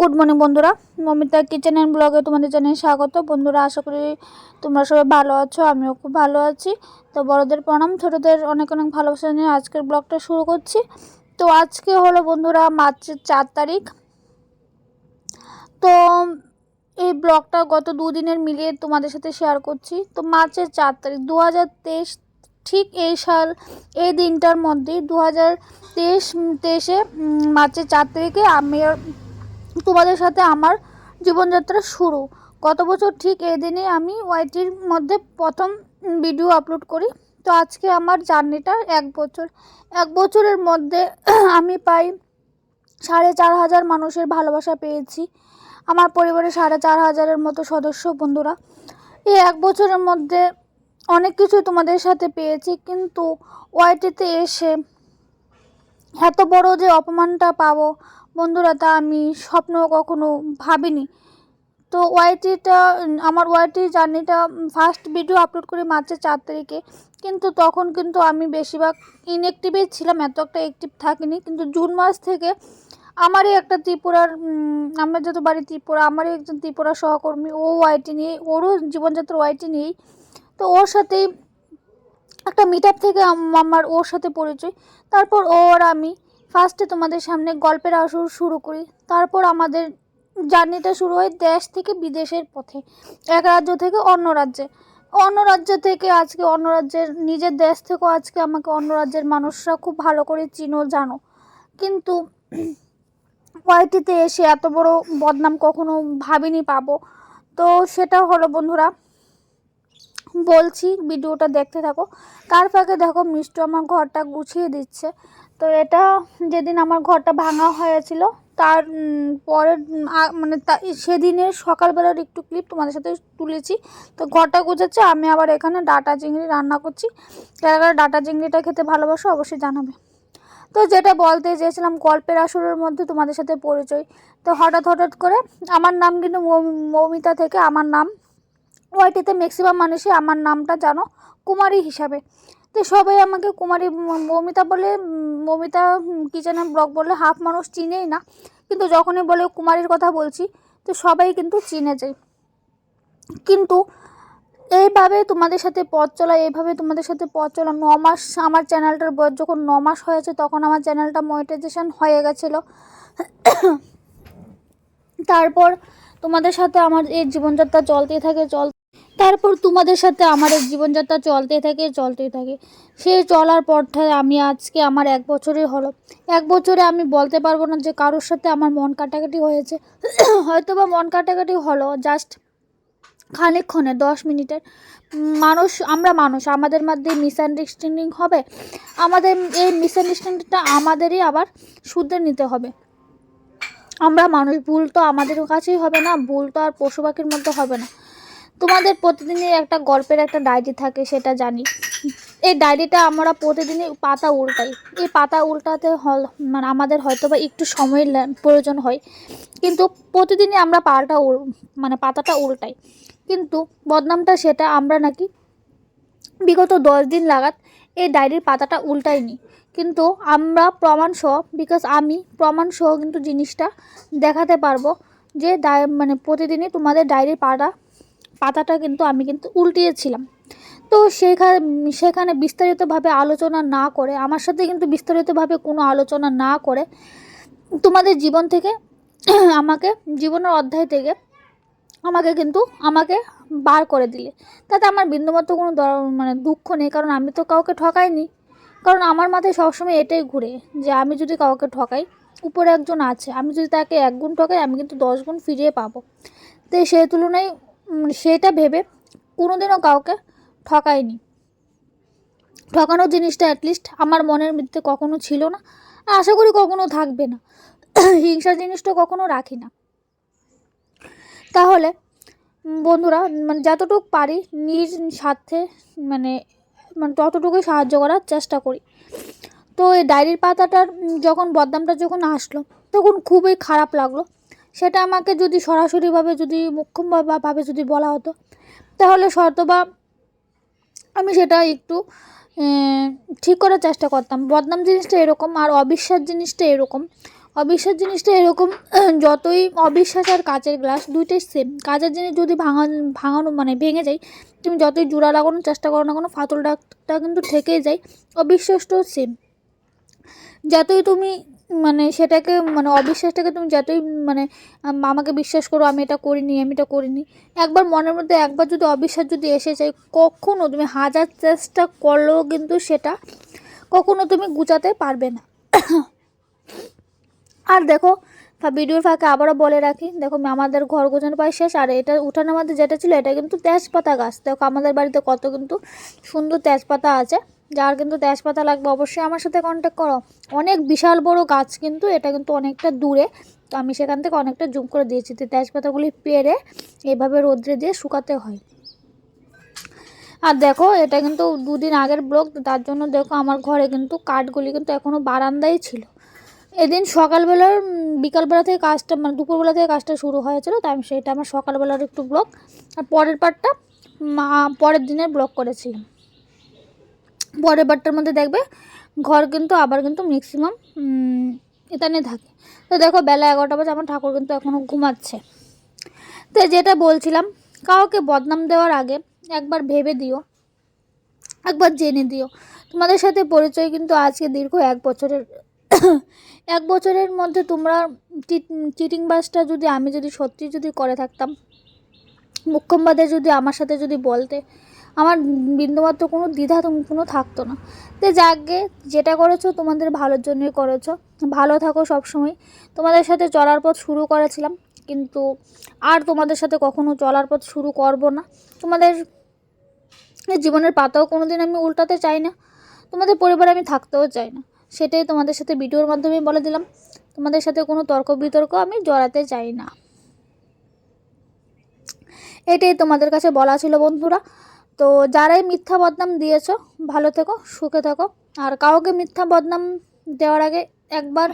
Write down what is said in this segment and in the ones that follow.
Good morning বন্ধুরা। Momita kitchen and ব্লগে তোমাদের জানিয়ে স্বাগত। বন্ধুরা, আশা করি তোমরা সবাই ভালো আছো, আমিও খুব ভালো আছি। তো বড়দের প্রণাম, ছোটোদের অনেক অনেক ভালোবাসা নিয়ে আজকের ব্লগটা শুরু করছি। তো আজকে হলো বন্ধুরা, মার্চের চার তারিখ। তো এই ব্লগটা গত দুদিনের মিলিয়ে তোমাদের সাথে শেয়ার করছি। তো মার্চের চার তারিখ দু হাজার তেইশ ঠিক এই সাল, এই দিনটার মধ্যেই দু হাজার তেইশ তেইশে মার্চের চার তারিখে আমি তোমাদের সাথে আমার জীবনযাত্রা শুরু। গত বছর ঠিক এই দিনে আমি ওয়াইটির মধ্যে প্রথম ভিডিও আপলোড করি। তো আজকে আমার জার্নিটা এক বছর। এক বছরের মধ্যে আমি পাই সাড়ে চার হাজার মানুষের ভালোবাসা পেয়েছি। আমার পরিবারে সাড়ে চার হাজারের মতো সদস্য, বন্ধুরা। এই এক বছরের মধ্যে অনেক কিছু তোমাদের সাথে পেয়েছি, কিন্তু ওয়াইটিতে এসে এত বড় যে অপমানটা পাবো বন্ধুরা, তা আমি স্বপ্ন কখনো ভাবিনি। তো ওয়াইটিটা, আমার ওয়াইটি জার্নিটা ফার্স্ট ভিডিও আপলোড করি মার্চের চার তারিখে। কিন্তু তখন কিন্তু আমি বেশিরভাগ ইনঅ্যাক্টিভই ছিলাম, এত একটা অ্যাক্টিভ থাকিনি। কিন্তু জুন মাস থেকে আমারই একটা ত্রিপুরার আমার যত বাড়ি ত্রিপুরা, আমারই একজন ত্রিপুরা সহকর্মী, ও ওয়াইটি নিয়ে, ওরও জীবনযাত্রা ওয়াইটি নিয়েই। তো ওর সাথেই একটা মিট থেকে আমার ওর সাথে পরিচয়। তারপর ও আর আমি ফার্স্টে তোমাদের সামনে গল্পের আসর শুরু করি। তারপর আমাদের জার্নিটা শুরু হয় দেশ থেকে বিদেশের পথে, এক রাজ্য থেকে অন্য রাজ্যে। অন্য রাজ্য থেকে আজকে অন্য রাজ্যের, নিজের দেশ থেকেও আজকে আমাকে অন্য রাজ্যের মানুষরা খুব ভালো করে চিনো, জানো। কিন্তু ওয়াইটিতে এসে এত বড় বদনাম কখনো ভাবিনি পাবো। তো সেটা হলো বন্ধুরা, বলছি ভিডিওটা দেখতে থাকো। তার ফাঁকে দেখো মিষ্টু আমার ঘরটা গুছিয়ে দিচ্ছে। তো এটা যেদিন আমার ঘরটা ভাঙা হয়েছিল, তার পরের মানে সেদিনের সকালবেলার একটু ক্লিপ তোমাদের সাথে তুলেছি। তো ঘরটা গুছাচ্ছে, আমি আবার এখানে ডাটা চিংড়ি রান্না করছি। যারা ডাটা চিংড়িটা খেতে ভালোবাসো, অবশ্যই জানাবে। তো যেটা বলতে চেয়েছিলাম, গল্পের আসরের মধ্যে তোমাদের সাথে পরিচয়। তো হঠাৎ হঠাৎ করে আমার নাম কিন্তু মৌমিতা থেকে, আমার নাম ওয়াইটিতে ম্যাক্সিমাম মানুষই আমার নামটা জানো, কুমারী হিসাবে। তো সবাই আমাকে কুমারী মমিতা বলে মমিতা কিচেনে ব্লগ বললে হাফ মানুষ চিনেই না। কিন্তু যখনই বলে কুমারীর কথা বলছি, তো সবাই কিন্তু চিনে যায়। কিন্তু এইভাবে তোমাদের সাথে পথ চলা, এইভাবে তোমাদের সাথে পথ চলা, ন মাস আমার চ্যানেলটার বয়স যখন ন মাস হয়েছে, তখন আমার চ্যানেলটা মনিটাইজেশন হয়ে গেছিল। তারপর তোমাদের সাথে আমার এই জীবনযাত্রা চলতেই থাকে, চল তারপর তোমাদের সাথে আমার এক জীবনযাত্রা চলতে থাকে, চলতেই থাকে। সেই চলার পরটা আমি আজকে আমার এক বছরই হলো। এক বছরে আমি বলতে পারব না যে কারোর সাথে আমার মন কাটাকাটি হয়েছে। হয়তো বা মন কাটাকাটি হলো জাস্ট খানিকক্ষণে, দশ মিনিটের। মানুষ, আমরা মানুষ, আমাদের মধ্যে মিসআন্ডারস্ট্যান্ডিং হবে। আমাদের এই মিসআন্ডারস্ট্যান্ডিংটা আমাদেরই আবার শুধরে নিতে হবে। আমরা মানুষ, ভুল তো আমাদের কাছেই হবে না, ভুল তো আর পশু পাখির মধ্যে হবে না। তোমাদের প্রতিদিনই একটা গল্পের একটা ডায়েরি থাকে, সেটা জানি। এই ডায়েরিটা আমরা প্রতিদিনই পাতা উল্টাই। এই পাতা উল্টাতে হল মানে আমাদের হয়তো বা একটু সময়ের প্রয়োজন হয়। কিন্তু প্রতিদিনই আমরা পাটা মানে পাতাটা উল্টাই। কিন্তু বদনামটা সেটা আমরা নাকি বিগত দশ দিন লাগাত এই ডায়েরির পাতাটা উল্টাইনি। কিন্তু আমরা প্রমাণ সহ বিকজ আমি প্রমাণ সহ কিন্তু জিনিসটা দেখাতে পারব যে ডায় মানে প্রতিদিনই তোমাদের ডায়েরির পাটা পাতাটা কিন্তু আমি কিন্তু উল্টিয়েছিলাম। তো সেখানে সেখানে বিস্তারিতভাবে আলোচনা না করে, আমার সাথে কিন্তু বিস্তারিতভাবে কোনো আলোচনা না করে, তোমাদের জীবন থেকে আমাকে, জীবনের অধ্যায় থেকে আমাকে কিন্তু, আমাকে বার করে দিলে। তাতে আমার বিন্দুমাত্র কোনো মানে দুঃখ নেই, কারণ আমি তো কাউকে ঠকাইনি। কারণ আমার মাথায় সবসময় এটাই ঘুরে, যে আমি যদি কাউকে ঠকাই, উপরে একজন আছে, আমি যদি তাকে এক গুণ ঠকাই, আমি কিন্তু দশ গুণ ফিরিয়ে পাবো। তো সেই তুলনায় সেটা ভেবে কোনোদিনও কাউকে ঠকায়নি। ঠকানোর জিনিসটা অ্যাটলিস্ট আমার মনের মধ্যে কখনো ছিল না। আশা করি কখনো থাকবে না। হিংসা জিনিসটা কখনো রাখি না। তাহলে বন্ধুরা মানে যতটুকু পারি নিজ স্বার্থে মানে মানে ততটুকুই সাহায্য করার চেষ্টা করি। তো এই ডায়েরির পাতাটার যখন বদনামটা যখন আসলো, তখন খুবই খারাপ লাগল। সেটা আমাকে যদি সরাসরিভাবে যদি মুখ্যমভাবে যদি বলা হতো, তাহলে বা আমি সেটা একটু ঠিক করার চেষ্টা করতাম। বদনাম জিনিসটা এরকম আর অবিশ্বাস জিনিসটা এরকম। অবিশ্বাস জিনিসটা এরকম, যতই অবিশ্বাস আর কাচের গ্লাস দুইটাই সেম কাচের জিনিস যদি ভাঙা ভাঙানো মানে ভেঙে যায়, তুমি যতই জোড়া লাগানোর চেষ্টা করো না কোনো ফাতলটা কিন্তু থেকেই যায়, অবিশ্বাসটাও সেম যতই তুমি মানে সেটাকে মানে অবিশ্বাসটাকে তুমি যতই মানে আম- আমাকে বিশ্বাস করো, আমি এটা করিনি, আমি এটা করিনি। একবার মনের মধ্যে, একবার যদি অবিশ্বাস যদি এসে যায় কখনও তুমি হাজার চেষ্টা করলেও কিন্তু সেটা কখনও তুমি গুছাতে পারবে না। আর দেখো ভিডিওর ফাঁকে আবারও বলে রাখি, দেখো, আমাদের ঘর গোছানো প্রায় শেষ, আর এটা উঠানের মধ্যে যেটা ছিল, এটা কিন্তু তেজপাতা গাছ। দেখো, আমাদের বাড়িতে কত কিন্তু সুন্দর তেজপাতা আছে। যার কিন্তু তেজপাতা লাগবে, অবশ্যই আমার সাথে কন্ট্যাক্ট করো। অনেক বিশাল বড় গাছ কিন্তু, এটা কিন্তু অনেকটা দূরে। তো আমি সেখান থেকে অনেকটা জুম করে দিয়েছি তো তেজপাতাগুলি পেরে এভাবে রোদ্রে দিয়ে শুকাতে হয়। আর দেখো, এটা কিন্তু দুদিন আগের ব্লগ তার জন্য দেখো আমার ঘরে কিন্তু কাঠগুলি কিন্তু এখনও বারান্দায় ছিল। এদিন সকালবেলার বিকালবেলা থেকে কাজটা মানে দুপুরবেলা থেকে কাজটা শুরু হয়েছিল তাই আমি সেটা আমার সকালবেলার একটু ব্লগ। আর পরের পার্টটা মা পরের দিনের ব্লগ করেছিলাম পরের বারটার মধ্যে দেখবে ঘর কিন্তু আবার কিন্তু ম্যাক্সিমাম এখানে থাকে। তো দেখো বেলা এগারোটা বাজে, আমার ঠাকুর কিন্তু এখনও ঘুমাচ্ছে। তো যেটা বলছিলাম, কাউকে বদনাম দেওয়ার আগে একবার ভেবে দিও, একবার জেনে দিও। তোমাদের সাথে পরিচয় কিন্তু আজকে দীর্ঘ এক বছরের এক বছরের মধ্যে তোমরা চিটিং বাসটা যদি আমি যদি সত্যি যদি করে থাকতাম মুখ্যমবাদে যদি আমার সাথে যদি বলতে আমার বিন্দুমাত্র কোনো দ্বিধা কোনো থাকতো না। তো যাকগে যেটা করেছ তোমাদের ভালোর জন্যই করেছ। ভালো থাকো সবসময়। তোমাদের সাথে চলার পথ শুরু করেছিলাম, কিন্তু আর তোমাদের সাথে কখনো চলার পথ শুরু করব না। তোমাদের জীবনের পাতাও কোনো দিন আমি উল্টাতে চাই না। তোমাদের পরিবারে আমি থাকতেও চাই না। সেটাই তোমাদের সাথে ভিডিওর মাধ্যমে বলে দিলাম। তোমাদের সাথে কোনো তর্ক বিতর্ক আমি জড়াতে চাই না। এটাই তোমাদের কাছে বলা ছিল বন্ধুরা। তো যারাই মিথ্যা বদনাম দিয়েছ, ভালো থেকো, সুখে থেকো। আর কাউকে মিথ্যা বদনাম দেওয়ার আগে একবার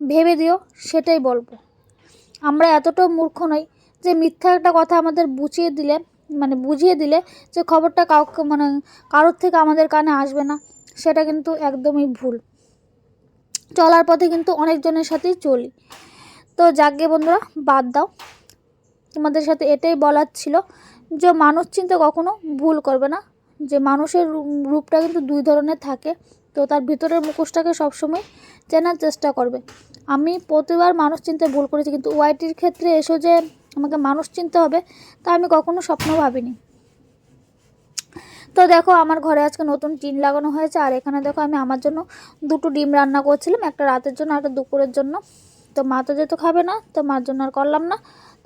ভেবে দিও, সেটাই বলব। আমরা এতটাও মূর্খ নই যে মিথ্যা একটা কথা আমাদের বুঝিয়ে দিলে মানে বুঝিয়ে দিলে যে খবরটা কাউকে মানে কারোর থেকে আমাদের কানে আসবে না, সেটা কিন্তু একদমই ভুল। চলার পথে কিন্তু অনেকজনের সাথেই চলি। তো যাকে বন্ধুরা, বাদ দাও। তোমাদের সাথে এটাই বলার ছিল যে মানুষ চিন্তা কখনো ভুল করবে না। যে মানুষের রূপটা কিন্তু দুই ধরনের থাকে। তো তার ভিতরের মুখোশটাকে সবসময় চেনার চেষ্টা করবে। আমি প্রতিবার মানুষ চিনতে ভুল করেছি, কিন্তু ওয়াইটির ক্ষেত্রে এসো যে আমাকে মানুষ চিনতে হবে, তা আমি কখনো স্বপ্ন ভাবিনি। তো দেখো, আমার ঘরে আজকে নতুন টিন লাগানো হয়েছে, আর এখানে দেখো আমি আমার জন্য দুটো ডিম রান্না করছিলাম, একটা রাতের জন্য একটা দুপুরের জন্য। তো মা তো যেহেতু খাবে না, তো মার জন্য আর করলাম না।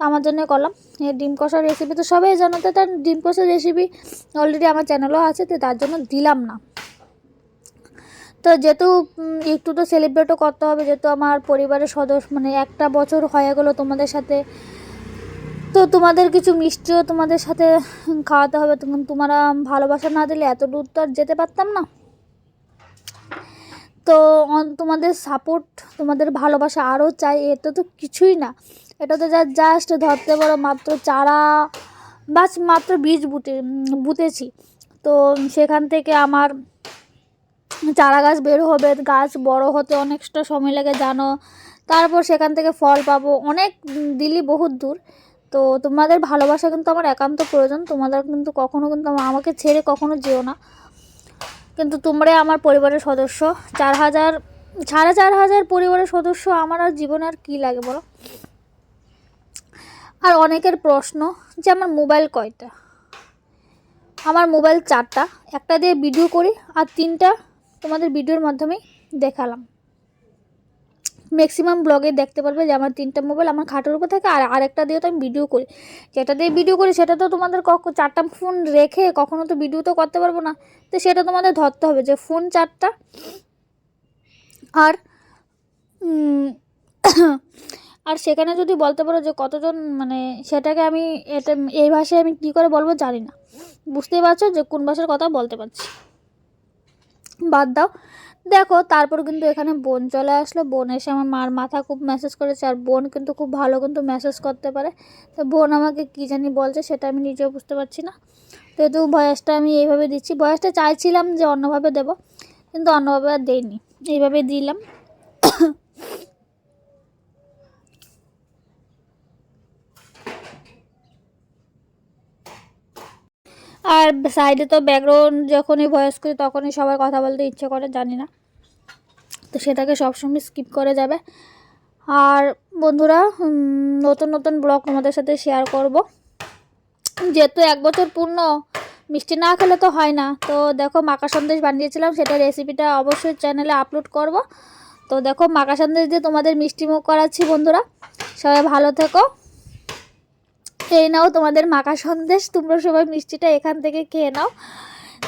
আমার জন্যই করলাম। ডিম কষার রেসিপি তো সবাই জানো তো, তার ডিম কষার রেসিপি অলরেডি আমার চ্যানেলও আছে, তো তার জন্য দিলাম না। তো যেহেতু একটু তো সেলিব্রেটও করতে হবে, যেহেতু আমার পরিবারের সদস্য মানে একটা বছর হয়ে গেলো তোমাদের সাথে। তো তোমাদের কিছু মিষ্টিও তোমাদের সাথে খাওয়াতে হবে তোমরা ভালোবাসা না দিলে এত দূর তো আর যেতে পারতাম না। তো তোমাদের সাপোর্ট তোমাদের ভালোবাসা আরও চাই এটা তো কিছুই না। এটা তো যা জাস্ট ধরতে পারো মাত্র চারা, বাস মাত্র বীজ বুটে বুতেছি তো সেখান থেকে আমার চারা গাছ বের হবে, গাছ বড় হতে অনেকটা সময় লাগে, জানো। তারপর সেখান থেকে ফল পাবো, অনেক দিল্লি বহুত দূর। তো তোমাদের ভালোবাসা কিন্তু আমার একান্ত প্রয়োজন, তোমাদের কিন্তু কখনো কিন্তু আমাকে ছেড়ে কখনো যেও না। কিন্তু তোমরা আমার পরিবারের সদস্য। চার হাজার, সাড়ে চার হাজার পরিবারের সদস্য, আমার আর জীবনে আর কী লাগে বলো? আর অনেকের প্রশ্ন যে আমার মোবাইল কয়টা? আমার মোবাইল চারটা, একটা দিয়ে ভিডিও করি আর তিনটা তোমাদের ভিডিওর মাধ্যমেই দেখালাম। ম্যাক্সিমাম ব্লগে দেখতে পারবে যে আমার তিনটা মোবাইল আমার খাটের উপর থাকে আর আরেকটা দিয়ে তো আমি ভিডিও করি। যেটা দিয়ে ভিডিও করি, সেটা তো তোমাদের কখ- চারটা ফোন রেখে কখনো তো ভিডিও তো করতে পারব না। তো সেটা তোমাদের ধরতে হবে যে ফোন চারটা আর আর সেখানে যদি বলতে পারো যে কতজন মানে সেটাকে আমি এটা, এই ভাষায় আমি কী করে বলব জানি না। বুঝতেই পারছ যে কোন ভাষার কথা বলতে পারছি। বাদ দাও। দেখো, তারপর কিন্তু এখানে বোন চলে আসলো। বোন এসে আমার মার মাথা খুব মেসেজ করেছে, আর বোন কিন্তু খুব ভালো কিন্তু মেসেজ করতে পারে। তো বোন আমাকে কী জানি বলছে, সেটা আমি নিজেও বুঝতে পারছি না। তো যেহেতু বয়সটা আমি এইভাবে দিচ্ছি বয়সটা চাইছিলাম যে অন্যভাবে দেব, কিন্তু অন্যভাবে আর দেইনি। এইভাবে দিলাম। আর সাইডে তো ব্যাকগ্রাউন্ড যখনই ভয়েস করি তখনই সবার কথা বলতে ইচ্ছে করে, জানি না। তো সেটাকে সবসময় স্কিপ করে যাবে। আর বন্ধুরা নতুন নতুন ব্লগ তোমাদের সাথে শেয়ার করব। যেহেতু এক বছর পূর্ণ, মিষ্টি না খেলে তো হয় না। তো দেখো মাকা সন্দেশ বানিয়েছিলাম, সেটা রেসিপিটা অবশ্যই চ্যানেলে আপলোড করব। তো দেখো মাকা সন্দেশ দিয়ে তোমাদের মিষ্টি মুখ করাচ্ছি বন্ধুরা। সবাই ভালো থেকো। এই নাও, তোমাদের মাকা সন্দেশ, তোমরা সবাই মিষ্টিটা এখান থেকে খেয়ে নাও।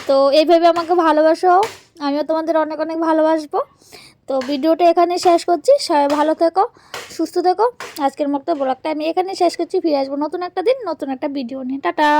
তো এইভাবে আমাকে ভালোবাসো, আমিও তোমাদের অনেক অনেক ভালোবাসবো। তো ভিডিওটা এখানে শেষ করছি, সবাই ভালো থেকো, সুস্থ থেকো। আজকের মতো ব্লগটা আমি এখানে শেষ করছি, ফিরে আসব নতুন একটা দিন, নতুন একটা ভিডিও নিয়ে। টাটা!